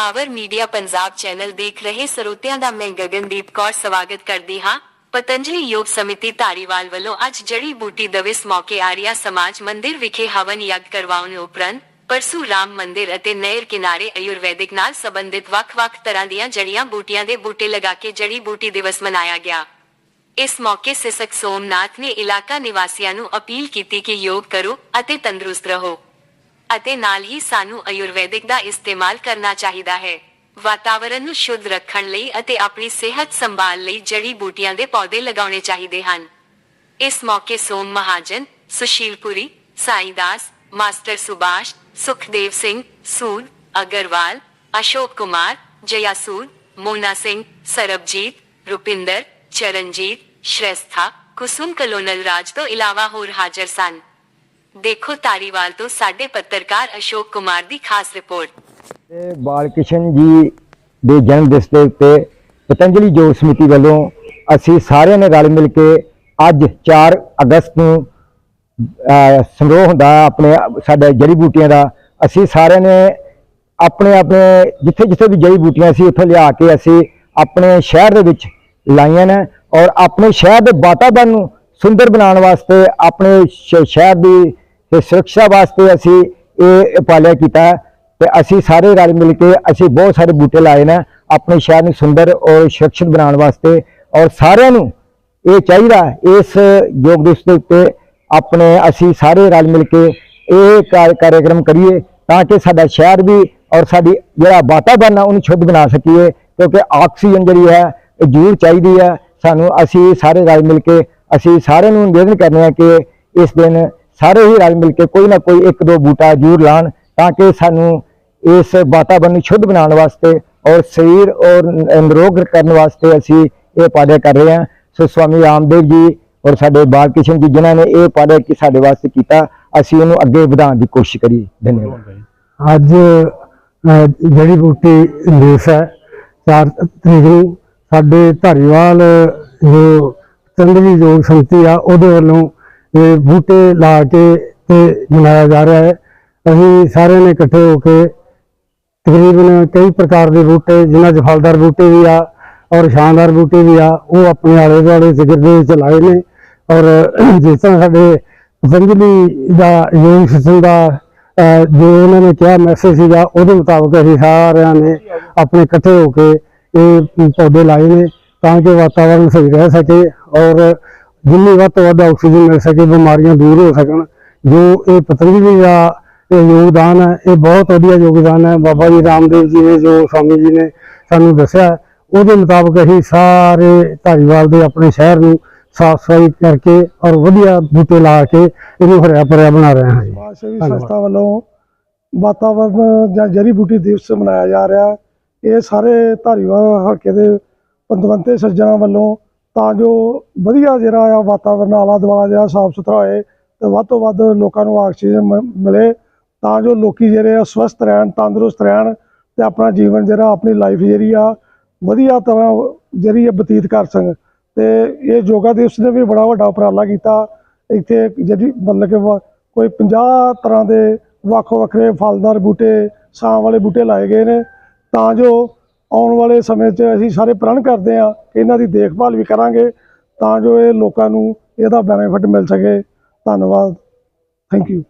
Power media Punjab channel ਦੇਖ ਰਹੇ ਸਰੋਤਿਆਂ ਦਾ ਮੈਂ ਗਗਨਦੀਪ ਕੌਰ ਸਵਾਗਤ ਕਰਦੀ ਹਾਂ। ਪਤੰਜਲੀ ਯੋਗ ਸਮਿਤੀ ਧਾਰੀਵਾਲ ਵੱਲੋਂ ਅੱਜ ਜੜੀ ਬੂਟੀ ਦਿਵਸ ਮੌਕੇ ਆਰੀਆ ਸਮਾਜ ਮੰਦਿਰ ਵਿਖੇ ਹਵਨ ਯੱਗ ਕਰਵਾਉਣ ਉਪਰੰਤ ਪਰਸੂ ਰਾਮ ਮੰਦਿਰ ਅਤੇ ਨਹਿਰ ਕਿਨਾਰੇ ਆਯੁਰਵੈਦਿਕ ਨਾਲ ਸੰਬੰਧਿਤ ਵੱਖ-ਵੱਖ ਤਰ੍ਹਾਂ ਦੀਆਂ ਜੜੀਆਂ ਬੂਟੀਆਂ ਦੇ ਬੂਟੇ ਲਗਾ ਕੇ ਜੜੀ ਬੂਟੀ ਦਿਵਸ ਮਨਾਇਆ ਗਿਆ। ਇਸ ਮੌਕੇ ਸਿਸਕ ਸੋਮਨਾਥ ਨੇ ਇਲਾਕਾ ਨਿਵਾਸੀਆਂ ਨੂੰ ਅਪੀਲ ਕੀਤੀ ਕਿ ਯੋਗ ਕਰੋ ਅਤੇ ਤੰਦਰੁਸਤ ਰਹੋ। ਅਤੇ ਨਾਲ ਹੀ ਸਾਨੂੰ ਆਯੁਰਵੈਦਿਕ ਦਾ ਇਸਤੇਮਾਲ ਕਰਨਾ ਚਾਹੀਦਾ ਹੈ। ਵਾਤਾਵਰਣ ਨੂੰ ਸ਼ੁੱਧ ਰੱਖਣ ਲਈ ਅਤੇ ਆਪਣੀ ਸਿਹਤ ਸੰਭਾਲ ਲਈ ਜੜੀ ਬੂਟੀਆਂ ਦੇ ਪੌਦੇ ਲਗਾਉਣੇ ਚਾਹੀਦੇ ਹਨ। ਇਸ ਮੌਕੇ ਸੋਮ ਮਹਾਜਨ ਸੁਸ਼ੀਲਪੁਰੀ ਸਾਈਦਾਸ ਮਾਸਟਰ ਸੁਭਾਸ਼, ਸੁਖਦੇਵ ਸਿੰਘ, ਸੂਦ, ਅਗਰਵਾਲ, ਅਸ਼ੋਕ ਕੁਮਾਰ ਜਯਾਸੂਦ ਮੋਨਾ ਸਿੰਘ, ਸਰਬਜੀਤ, ਰੁਪਿੰਦਰ, ਚਰਨਜੀਤ ਸ਼੍ਰੇਸਥਾ ਕੁਸੁਮ ਕਲੋਨਲ ਰਾਜ ਤੋਂ ਇਲਾਵਾ ਹੋਰ ਹਾਜ਼ਰ ਸਨ। ਦੇਖੋ ਤਾਰੀਵਾਲ ਤੋਂ ਸਾਡੇ ਪੱਤਰਕਾਰ ਅਸ਼ੋਕ ਕੁਮਾਰ ਦੀ ਖਾਸ ਰਿਪੋਰਟ। ਤੇ ਬਾਲ ਕ੍ਰਿਸ਼ਨ ਜੀ ਦੇ ਜਨਮ ਦਿਵਸ ਦੇ ਉੱਤੇ ਪਤੰਜਲੀ ਯੋਗ ਸਮਿਤੀ ਵੱਲੋਂ ਅਸੀਂ ਸਾਰਿਆਂ ਨੇ ਰਲ ਮਿਲ ਕੇ ਅੱਜ 4 ਅਗਸਤ ਨੂੰ ਅਹ, ਸਮਾਰੋਹ ਹੁੰਦਾ ਆਪਣੇ ਸਾਡੇ ਜੜੀ ਬੂਟੀਆਂ ਦਾ ਅਸੀਂ ਸਾਰਿਆਂ ਨੇ ਆਪਣੇ ਆਪਣੇ ਜਿੱਥੇ ਜਿੱਥੇ ਵੀ ਜੜੀ ਬੂਟੀਆਂ ਸੀ ਉੱਥੋਂ ਲਿਆ ਕੇ ਅਸੀਂ ਆਪਣੇ ਸ਼ਹਿਰ ਦੇ ਵਿੱਚ ਲਾਈਆਂ ਨੇ ਔਰ ਆਪਣੇ ਸ਼ਹਿਰ ਦੇ ਵਾਤਾਵਰਨ ਨੂੰ ਸੁੰਦਰ ਬਣਾਉਣ ਵਾਸਤੇ ਆਪਣੇ ਸ਼- ਸ਼ਹਿਰ ਦੀ ਤੇ ਸੁਰੱਖਿਆ ਵਾਸਤੇ ਅਸੀਂ ਇਹ ਉਪਾਲਿਆ ਕੀਤਾ ਹੈ ਤੇ ਅਸੀਂ ਸਾਰੇ ਰਲ ਮਿਲ ਕੇ ਅਸੀਂ ਬਹੁਤ ਸਾਰੇ ਬੂਟੇ ਲਾਏ ਨੇ ਆਪਣੇ ਸ਼ਹਿਰ ਨੂੰ ਸੁੰਦਰ ਔਰ ਸੁਰੱਖਿਅਤ ਬਣਾਉਣ ਵਾਸਤੇ ਔਰ ਸਾਰਿਆਂ ਨੂੰ ਇਹ ਚਾਹੀਦਾ ਇਸ ਯੋਗ ਦਿਵਸ ਦੇ ਉੱਤੇ ਆਪਣੇ ਅਸੀਂ ਸਾਰੇ ਰਲ ਮਿਲ ਕੇ ਇਹ ਕਾਰ- ਕਾਰਜਕ੍ਰਮ ਕਰੀਏ ਤਾਂ ਕਿ ਸਾਡਾ ਸ਼ਹਿਰ ਵੀ ਔਰ ਸਾਡੀ ਜਿਹੜਾ ਵਾਤਾਵਰਨ ਆ ਉਹਨੂੰ ਸ਼ੁੱਧ ਬਣਾ ਸਕੀਏ ਕਿਉਂਕਿ ਆਕਸੀਜਨ ਜਿਹੜੀ ਹੈ ਇਹ ਜ਼ਰੂਰ ਚਾਹੀਦੀ ਹੈ। ਸਾਨੂੰ ਅਸੀਂ ਸਾਰੇ ਰਲ ਮਿਲ ਕੇ ਅਸੀਂ ਸਾਰਿਆਂ ਨੂੰ ਨਿਵੇਦਨ ਕਰਨੇ ਆ ਕਿ ਇਸ ਦਿਨ ਸਾਰੇ ਹੀ ਰਲ ਮਿਲ ਕੇ ਕੋਈ ਨਾ ਕੋਈ ਇੱਕ ਦੋ ਬੂਟਾ ਜ਼ਰੂਰ ਲਾਣ ਤਾਂ ਕਿ ਸਾਨੂੰ ਇਸ ਵਾਤਾਵਰਨ ਨੂੰ ਸ਼ੁੱਧ ਬਣਾਉਣ ਵਾਸਤੇ ਔਰ ਸਰੀਰ ਔਰ ਨਿਰੋਗ ਕਰਨ ਵਾਸਤੇ ਅਸੀਂ ਇਹ ਪਾਲਿਆ ਕਰ ਰਹੇ ਹਾਂ। ਸੋ ਸਵਾਮੀ ਰਾਮਦੇਵ ਜੀ ਔਰ ਸਾਡੇ ਬਾਲ ਕ੍ਰਿਸ਼ਨ ਜੀ ਜਿਨ੍ਹਾਂ ਨੇ ਇਹ ਪਾਲਿਆ ਕਿ ਸਾਡੇ ਵਾਸਤੇ ਕੀਤਾ ਅਸੀਂ ਉਹਨੂੰ ਅੱਗੇ ਵਧਾਉਣ ਦੀ ਕੋਸ਼ਿਸ਼ ਕਰੀਏ। ਧੰਨਵਾਦ। ਅੱਜ ਅਹ, ਜੜੀ ਬੂਟੀ ਦਿਵਸ ਹੈ 4 ਤਰੀਕ ਨੂੰ ਸਾਡੇ ਧਾਰੀਵਾਲ ਜੋ ਚੰਦਵੀ ਯੋਗ ਸੰਤੀ ਆ ਉਹਦੇ ਵੱਲੋਂ ਇਹ ਬੂਟੇ ਲਾ ਕੇ ਤੇ ਮਨਾਇਆ ਜਾ ਰਿਹਾ ਹੈ। ਅਸੀਂ ਸਾਰਿਆਂ ਨੇ ਇਕੱਠੇ ਹੋ ਕੇ ਤਕਰੀਬਨ ਕਈ ਪ੍ਰਕਾਰ ਦੇ ਬੂਟੇ, ਜਿਨ੍ਹਾਂ 'ਚ ਫਲਦਾਰ ਬੂਟੇ ਵੀ ਆ ਔਰ ਸ਼ਾਨਦਾਰ ਬੂਟੇ ਵੀ ਆ, ਉਹ ਆਪਣੇ ਆਲੇ ਦੁਆਲੇ ਜ਼ਿਕਰ ਦੇ ਵਿੱਚ ਲਾਏ ਨੇ। ਔਰ ਜਿਸ ਤਰ੍ਹਾਂ ਸਾਡੇ ਜੰਗਲੀ ਦਾ ਯੋਗ ਸਿਸਟਮ ਦਾ ਜੋ ਉਹਨਾਂ ਨੇ ਕਿਹਾ ਮੈਸੇਜ ਸੀਗਾ, ਉਹਦੇ ਮੁਤਾਬਕ ਅਸੀਂ ਸਾਰਿਆਂ ਨੇ ਆਪਣੇ ਇਕੱਠੇ ਹੋ ਕੇ ਇਹ ਪੌਦੇ ਲਾਏ ਨੇ ਤਾਂ ਕਿ ਵਾਤਾਵਰਨ ਸਹੀ ਰਹਿ ਸਕੇ। ਔਰ ਜਿੰਨੀ ਵੱਧ ਤੋਂ ਵੱਧ ਆਕਸੀਜਨ ਮਿਲ ਸਕੇ ਬਿਮਾਰੀਆਂ ਦੂਰ ਹੋ ਸਕਣ ਜੋ ਇਹ ਪਤੰਜਲੀ ਦਾ ਇਹ ਯੋਗਦਾਨ ਹੈ ਇਹ ਬਹੁਤ ਵਧੀਆ ਯੋਗਦਾਨ ਹੈ। ਬਾਬਾ ਜੀ ਰਾਮਦੇਵ ਜੀ ਨੇ ਜੋ ਸਵਾਮੀ ਜੀ ਨੇ ਸਾਨੂੰ ਦੱਸਿਆ ਉਹਦੇ ਮੁਤਾਬਕ ਅਸੀਂ ਸਾਰੇ ਧਾਰੀਵਾਲ ਦੇ ਆਪਣੇ ਸ਼ਹਿਰ ਨੂੰ ਸਾਫ਼ ਸਫ਼ਾਈ ਕਰਕੇ ਔਰ ਵਧੀਆ ਬੂਟੇ ਲਾ ਕੇ ਇਹਨੂੰ ਹਰਿਆ ਭਰਿਆ ਬਣਾ ਰਹੇ ਹਾਂ ਜੀ। ਸਮਾਜ ਸੇਵੀ ਧੰਨਵਾਦ। ਸੰਸਥਾ ਵੱਲੋਂ ਵਾਤਾਵਰਨ ਜਾਂ ਜੜੀ ਬੂਟੀ ਦਿਵਸ ਮਨਾਇਆ ਜਾ ਰਿਹਾ। ਇਹ ਸਾਰੇ ਧਾਰੀਵਾਲ ਹਲਕੇ ਦੇ ਪੰਦਵੰਤੇ ਸੱਜਣਾ ਵੱਲੋਂ ਤਾਂ ਜੋ ਵਧੀਆ ਜਿਹੜਾ ਆ ਵਾਤਾਵਰਨ, ਆਲਾ ਦੁਆਲਾ ਜਿਹੜਾ ਸਾਫ਼ ਸੁਥਰਾ ਹੋਏ ਤੇ ਵੱਧ ਤੋਂ ਵੱਧ ਲੋਕਾਂ ਨੂੰ ਆਕਸੀਜਨ ਮ- ਮਿਲੇ, ਤਾਂ ਜੋ ਲੋਕੀ ਜਿਹੜੇ ਆ ਸਵਸਥ ਰਹਿਣ, ਤੰਦਰੁਸਤ ਰਹਿਣ ਤੇ ਆਪਣਾ ਜੀਵਨ ਜਿਹੜਾ ਆਪਣੀ ਲਾਈਫ ਜਿਹੜੀ ਆ ਵਧੀਆ ਤਰ੍ਹਾਂ ਜਿਹੜੀ ਆ ਬਤੀਤ ਕਰ ਸਕਣ। ਤੇ ਇਹ ਯੋਗਾ ਦਿਵਸ ਨੇ ਵੀ ਬੜਾ ਵੱਡਾ ਉਪਰਾਲਾ ਕੀਤਾ। ਇੱਥੇ ਜਿਹੜੀ ਮਤਲਬ ਕਿ ਵ- ਕੋਈ 50 ਤਰ੍ਹਾਂ ਦੇ ਵੱਖ ਵੱਖਰੇ ਫਲਦਾਰ ਬੂਟੇ, ਛਾਂ ਵਾਲੇ ਬੂਟੇ ਲਾਏ ਗਏ ਨੇ। ਤਾਂ ਜੋ ਆਉਣ ਵਾਲੇ ਸਮੇਂ 'ਚ ਅਸੀਂ ਸਾਰੇ ਪ੍ਰਣ ਕਰਦੇ ਆ ਕਿ ਇਹਨਾਂ ਦੀ ਦੇਖਭਾਲ ਵੀ ਕਰਾਂਗੇ ਤਾਂ ਜੋ ਇਹ ਲੋਕਾਂ ਨੂੰ ਇਹਦਾ ਬੈਨੀਫਿਟ ਮਿਲ ਸਕੇ। ਧੰਨਵਾਦ। Thank you